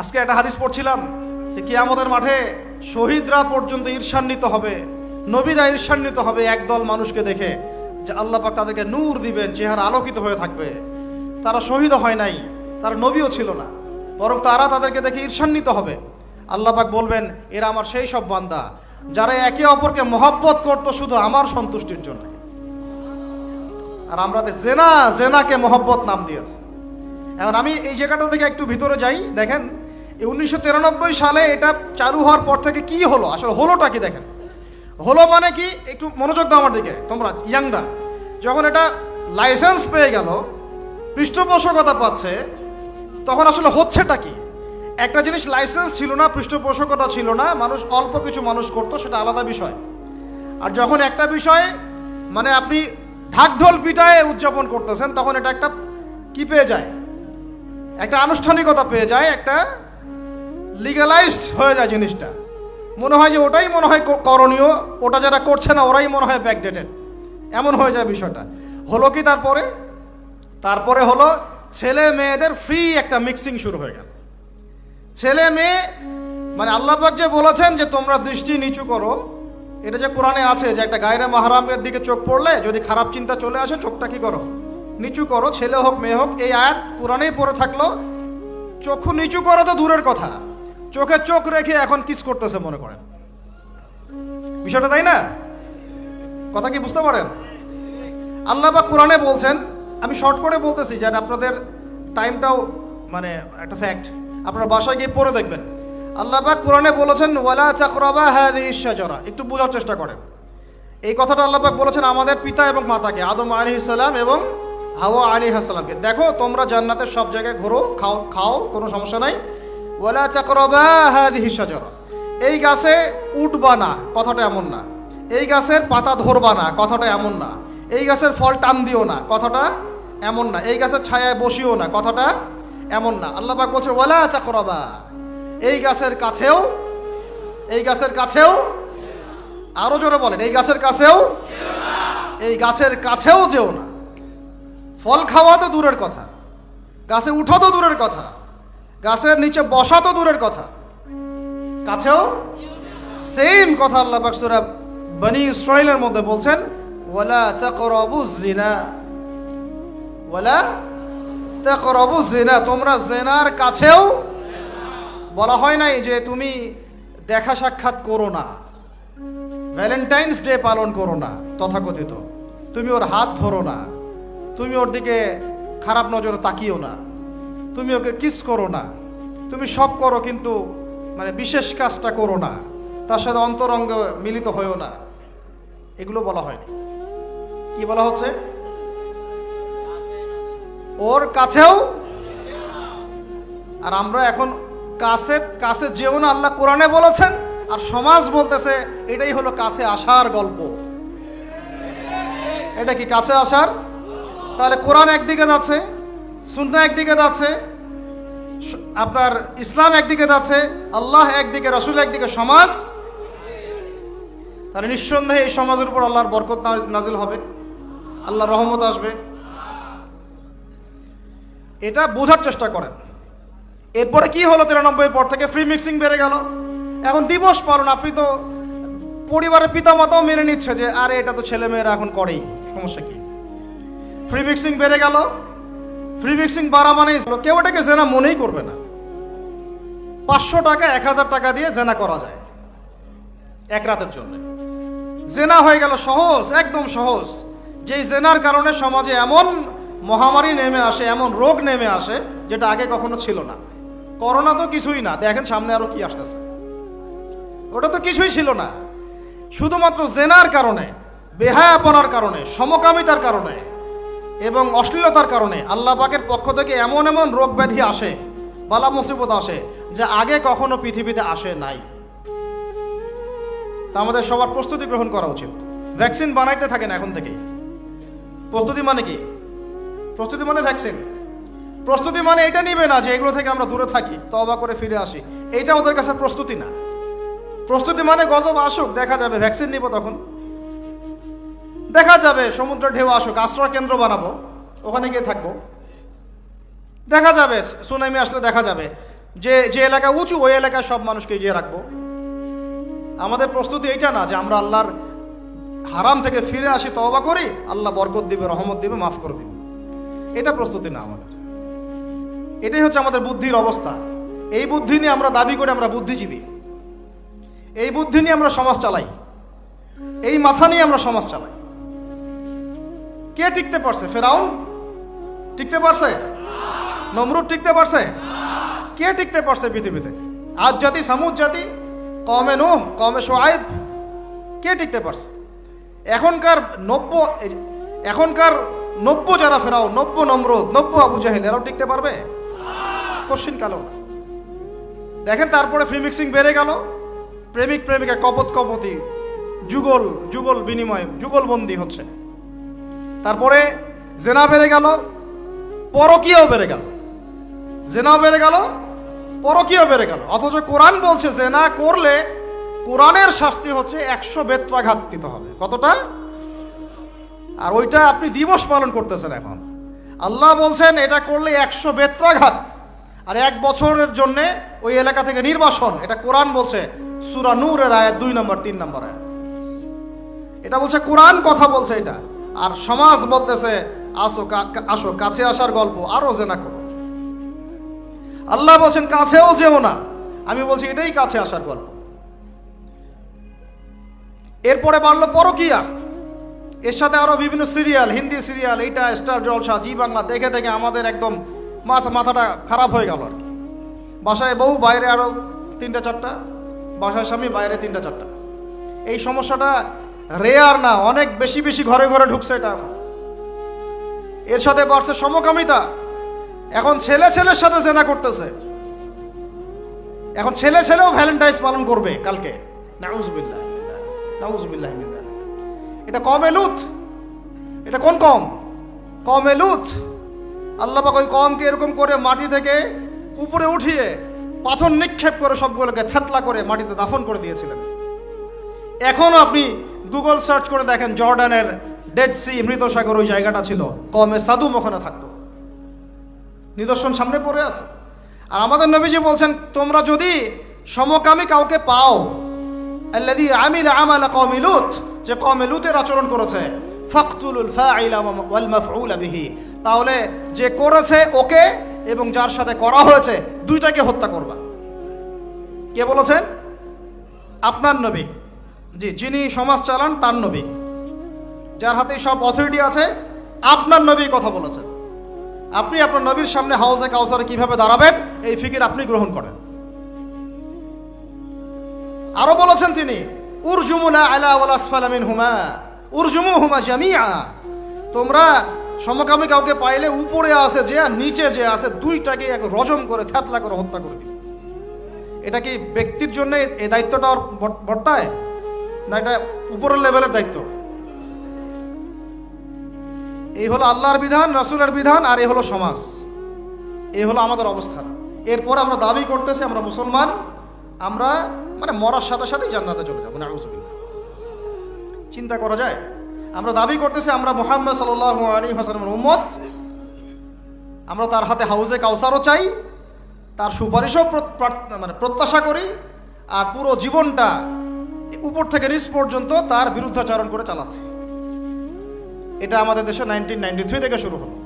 আজকে একটা হাদিস পড়ছিলাম যে কিয়ামতের মাঠে শহীদরা পর্যন্ত ঈর্ষান্বিত হবে, নবীরা ঈর্ষান্বিত হবে একদল মানুষকে দেখে যে আল্লাহ পাক তাদেরকে নূর দিবেন, চেহারা আলোকিত হয়ে থাকবে। তারা শহীদও হয় নাই, তারা নবীও ছিল না, বরং তারা তাদেরকে দেখে ঈর্ষান্বিত হবে। আল্লাহ পাক বলবেন, এরা আমার সেই সব বান্দা, যারা একে অপরকে মহব্বত করতো শুধু আমার সন্তুষ্টির জন্য। আর আমরা জেনা, জেনাকে মহব্বত নাম দিয়েছে। এখন আমি এই জায়গাটা থেকে একটু ভিতরে যাই, দেখেন উনিশশো তিরানব্বই সালে এটা চালু হওয়ার পর থেকে কি হলো? আসলে হলোটা কি দেখেন? হলো মানে কি? একটু মনোযোগ দাও আমার দিকে, তোমরা ইয়াংরা। যখন এটা লাইসেন্স পেয়ে গেল, পৃষ্ঠপোষকতা পাচ্ছে, তখন আসলে হচ্ছেটা কি? একটা জিনিস লাইসেন্স ছিল না, পৃষ্ঠপোষকতা ছিল না, মানুষ অল্প কিছু মানুষ করতো, সেটা আলাদা বিষয়। আর যখন একটা বিষয় মানে আপনি ঢাকঢোল পিটায় উদযাপন করতেছেন, তখন এটা একটা কি পেয়ে যায়? একটা আনুষ্ঠানিকতা পেয়ে যায়, একটা লিগালাইজড হয়ে যায় জিনিসটা। মনে হয় যে ওটাই মনে হয় করণীয়, ওটা যারা করছে না, ওরাই মনে হয় ব্যাকডেটেড এমন হয়ে যায় বিষয়টা। হলো কি তারপরে? তারপরে হলো ছেলে মেয়েদের ফ্রি একটা মিক্সিং শুরু হয়ে গেল। ছেলে মেয়ে মানে আল্লাপাক যে বলেছেন যে তোমরা দৃষ্টি নিচু করো, এটা যে কোরআনে আছে যে একটা গায়রে মাহারামের দিকে চোখ পড়লে যদি খারাপ চিন্তা চলে আসে, চোখটা কি করো? নিচু করো, ছেলে হোক, মেয়ে হোক, এই আয়াত কোরআনেই পড়ে থাকল। চক্ষু নিচু করো তো দূরের কথা। চোখে চোখ রেখে এখন কিস করতেছে মনে করেন। বিষয়টা তাই না? কথা কি বুঝতে পারেন? আল্লাহ বা কোরআনে বলছেন, আমি শর্ট করে বলতেছি যেন আপনাদের টাইমটাও মানে একটা ফ্যাক্ট আপনারা বাসায় গিয়ে পড়ে দেখবেন। আল্লাহ বা কোরআনে বলেছেন, ওয়ালা চাকরাবা হাদিস শাজারা। একটু বোঝার চেষ্টা করেন। এই কথাটা আল্লাহ পাক বলেছেন আমাদের পিতা এবং মাতাকে, আদম আলী সালাম এবং হাওয়া আলী হাসালামকে দেখো, তোমরা জান্নাতের সব জায়গায় ঘোরো, খাও খাও, কোনো সমস্যা নাই। ওয়ালা চাকরাবা হাদিস শাজারা। এই গাছে উঠবা না, কথাটা এমন না। এই গাছের পাতা ধরবা না, কথাটা এমন না। এই গাছের ফল টান দিও না, কথাটা এমন না। এই গাছের ছায়ায় বসিও না, কথাটা এমন না। আল্লাহ বলছে ওয়ালা চাকরাবা এই গাছের কাছেও, এই গাছের কাছেও, আরও জোরে বলেন, এই গাছের কাছেও, এই গাছের কাছেও যেও না। ফল খাওয়া তো দূরের কথা, গাছে উঠো তো দূরের কথা। গাছের নিচে বসা তো দূরের কথা। কাছেও সেম কথা আল্লাহ পাক সূরা বনি ইসরাইলের মধ্যে বলছেন, ওয়ালা তাকরাবু জিনা ওয়ালা তাকরাবু জিনা তোমরা জেনার কাছেও বলা হয় নাই যে তুমি দেখা সাক্ষাৎ করো না, ভ্যালেন্টাইন্স ডে পালন করো না তথাকথিত। তুমি ওর হাত ধরো না, তুমি ওর দিকে খারাপ নজরে তাকিও না। তুমি ওকে কিস করো না। তুমি সব করো কিন্তু মানে বিশেষ কাজটা করো না। তার সাথে অন্তরঙ্গ মিলিত হয়েও না। এগুলো বলা হয়নি। কি বলা হচ্ছে? ওর কাছেও? আর আমরা এখন কাছে কাছে যেও না, আল্লাহ কোরআনে বলেছেন, আর সমাজ বলতেছে, এটাই হলো কাছে আসার গল্প। এটা কি কাছে আসার? তাহলে কোরআন একদিকে যাচ্ছে সুন্না একদিকে যাচ্ছে আপনার ইসলাম একদিকে যাচ্ছে, আল্লাহ একদিকে রসুল একদিকে সমাজ। তাহলে নিঃসন্দেহে এই সমাজের উপর আল্লাহর বরকত নাজিল হবে, আল্লাহর রহমত আসবে। এটা বোঝার চেষ্টা করেন। এরপরে কি হলো তিরানব্বই পর থেকে? ফ্রি মিক্সিং বেড়ে গেল। এখন দিবস পালন, আপনি তো পরিবারের পিতামাতাও মেনে নিচ্ছে যে, আরে এটা তো ছেলে মেয়েরা এখন করেই, সমস্যা কি? ফ্রি মিক্সিং বেড়ে গেল। ফ্রি মিক্সিং বাড়া মানেই কেউ এটাকে জেনা মনেই করবে না। পাঁচশো টাকা, এক হাজার টাকা দিয়ে জেনা করা যায়। এক রাতের জন্য। জেনা হয়ে গেল সহজ, একদম সহজ। যেই জেনার কারণে সমাজে এমন মহামারী নেমে আসে, এমন রোগ নেমে আসে, যেটা আগে কখনো ছিল না। করোনা তো কিছুই না, দেখেন সামনে আরও কি আসতেছে। ওটা তো কিছুই ছিল না। শুধুমাত্র জেনার কারণে, বেহায়াপনার কারণে, সমকামিতার কারণে। এবং অশ্লীলতার কারণে আল্লাহ পাকের পক্ষ থেকে এমন এমন রোগ ব্যাধি আসে, বালা মুসিবত আসে, যা আগে কখনো পৃথিবীতে আসে নাই। তা আমাদের সবার প্রস্তুতি গ্রহণ করা উচিত। ভ্যাকসিন বানাইতে থাকেন এখন থেকেই। প্রস্তুতি মানে কি? প্রস্তুতি মানে ভ্যাকসিন। প্রস্তুতি মানে এটা নিবে না যে এগুলো থেকে আমরা দূরে থাকি তবা করে ফিরে আসি। এইটা ওদের কাছে প্রস্তুতি না। প্রস্তুতি মানে গজব আসুক, দেখা যাবে, ভ্যাকসিন নিব তখন। দেখা যাবে, সমুদ্র ঢেউ আসুক, আশ্রয় কেন্দ্র বানাবো, ওখানে গিয়ে থাকব। দেখা যাবে, সুনামি আসলে দেখা যাবে। যে যে এলাকা উঁচু, ওই এলাকায় সব মানুষকে এগিয়ে রাখব। আমাদের প্রস্তুতি এইটা না যে আমরা আল্লাহর হারাম থেকে ফিরে আসি তবা করি, আল্লাহ বরকত দিবে, রহমত দিবে, মাফ করে দিবে। এটা প্রস্তুতি না আমাদের। এটাই হচ্ছে আমাদের বুদ্ধির অবস্থা। এই বুদ্ধি নিয়ে আমরা দাবি করে আমরা বুদ্ধিজীবী। এই বুদ্ধি নিয়ে আমরা সমাজ চালাই। এই মাথা নিয়ে আমরা সমাজ চালাই। কে টিকতে পারছে? ফেরাউন? টিকতে পারছে? নমরুদ টিকতে পারছে? কে টিকতে পারছে পৃথিবীতে? আজ জাতি, সামুদ জাতি কমে নুহ কমে সোয়াইব কে টিকতে পারছে? এখনকার নব্য এখনকার নব্য যারা ফেরাও নব্য নমরুদ, নব্য আবু জাহিল, এরাও টিকতে পারবে? কোশ্চিন কালো। দেখেন তারপরে ফ্রি মিক্সিং বেড়ে গেল। প্রেমিক প্রেমিকা, কপত কপতি, যুগল যুগল বিনিময় যুগলবন্দি হচ্ছে। তারপরে জেনা বেড়ে গেল, পরকীয়াও বেড়ে গেল। জেনাও বেড়ে গেল, পরকীয়াও বেড়ে গেল। অথচ কোরআন বলছে, জেনা করলে কোরআনের শাস্তি হচ্ছে একশো বেত্রাঘাত দিতে হবে। কতটা? আর ওইটা আপনি দিবস পালন করতেছেন এখন। আল্লাহ বলছেন, এটা করলে একশো বেত্রাঘাত। আর এক বছরের জন্য ওই এলাকা থেকে নির্বাসন। এটা কোরআন বলছে, সুরা নূরের আয়াত দুই নম্বর, তিন নম্বর আয়াত। এটা বলছে, কোরআন কথা বলছে এটা। আর সমাজ বলতেছে, আসো আসো, কাছে আসার গল্প, আরও জেনা করো। আল্লাহ বলছেন, কাছেও যেও না। আমি বলছি, এটাই কাছে আসার গল্প। এরপরে বাড়লো পরকিয়া। এর সাথে আরও বিভিন্ন সিরিয়াল, হিন্দি সিরিয়াল, এইটা, স্টার জলসা, জি বাংলা, দেখে দেখে আমাদের একদম মাথা, মাথাটা খারাপ হয়ে গেল আর কি। বাসায় বউ, বাইরে আরও তিনটা, চারটা। বাসায় স্বামী, বাইরে তিনটা, চারটা। এই সমস্যাটা রেয়ার না, অনেক বেশি বেশি ঘরে ঘরে ঢুকছে এটা এর সাথে বাড়ছে সমকামিতা। এখন ছেলে ছেলের সাথে জেনা করতেছে। এখন ছেলে ছেলেও ভ্যালেন্টাইন্স পালন করবে কালকে। এটা কম এলুত এটা কোন কম? কম এলুত আল্লাহ ওই কমকে এরকম করে মাটি থেকে উপরে উঠিয়ে পাথর নিক্ষেপ করে সবগুলোকে থেতলা করে মাটিতে দাফন করে দিয়েছিলেন। এখনও আপনি গুগল সার্চ করে দেখেন জর্ডানের ডেড সি মৃত সাগর ওই জায়গাটা ছিল। কমে সাদুম ওখানে থাকতো। নিদর্শন সামনে পড়ে আছে। আর আমাদের নবীজি বলছেন, তোমরা যদি সমকামী কাউকে পাও, আল্লাযী আমিলা আমালা কওমি লূত যে কওমে লূতের আচরণ করেছে, ফাকতুলুল ফাইলা ওয়াল মাফউলা বিহি তাহলে যে করেছে ওকে এবং যার সাথে করা হয়েছে, দুইটাকে হত্যা করবা। কে বলেছেন? আপনার নবী। জি যিনি সমাজ চালান, তার নবী। যার হাতে সব অথরিটি আছে, আপনার নবী কথা বলেছেন। আপনি আপনার নবীর সামনে হাউসে কাউসারে কীভাবে দাঁড়াবেন, এই ফিকির আপনি গ্রহণ করেন। আরও বলেছেন তিনি উরজুমুলা আলা ওয়াল আসফালা মিনহুমা উরজুমু হুমা জামিআ। তোমরা সমকামী কাউকে পাইলে উপরে আছে যে আর নিচে যে আছে দুইটাকে এক রজম করে থ্যাতলা করে হত্যা করে এটা কি ব্যক্তির জন্য এই দায়িত্বটা বর্তায়? না, এটা উপরের লেভেলের দায়িত্ব। এই হলো আল্লাহর বিধান, রাসূলের বিধান, আর এই হলো সমাজ। এই হলো আমাদের অবস্থান এরপর আমরা দাবি করতেছি, আমরা মুসলমান, আমরা মানে মরার সাথে সাথেই জান্নাতে চলে যাব চিন্তা করা যায়? আমরা দাবি করতেছি, আমরা মোহাম্মদ সাল্লাহ আলী হাসানের উম্মত। আমরা তার হাতে হাউজে কাউসারও চাই, তার সুপারিশও মানে প্রত্যাশা করি, আর পুরো জীবনটা উপর থেকে নিচ পর্যন্ত তার বিরুদ্ধাচরণ করে চালাচ্ছে। এটা আমাদের দেশে নাইনটিন নাইনটি থ্রি থেকে শুরু হলো।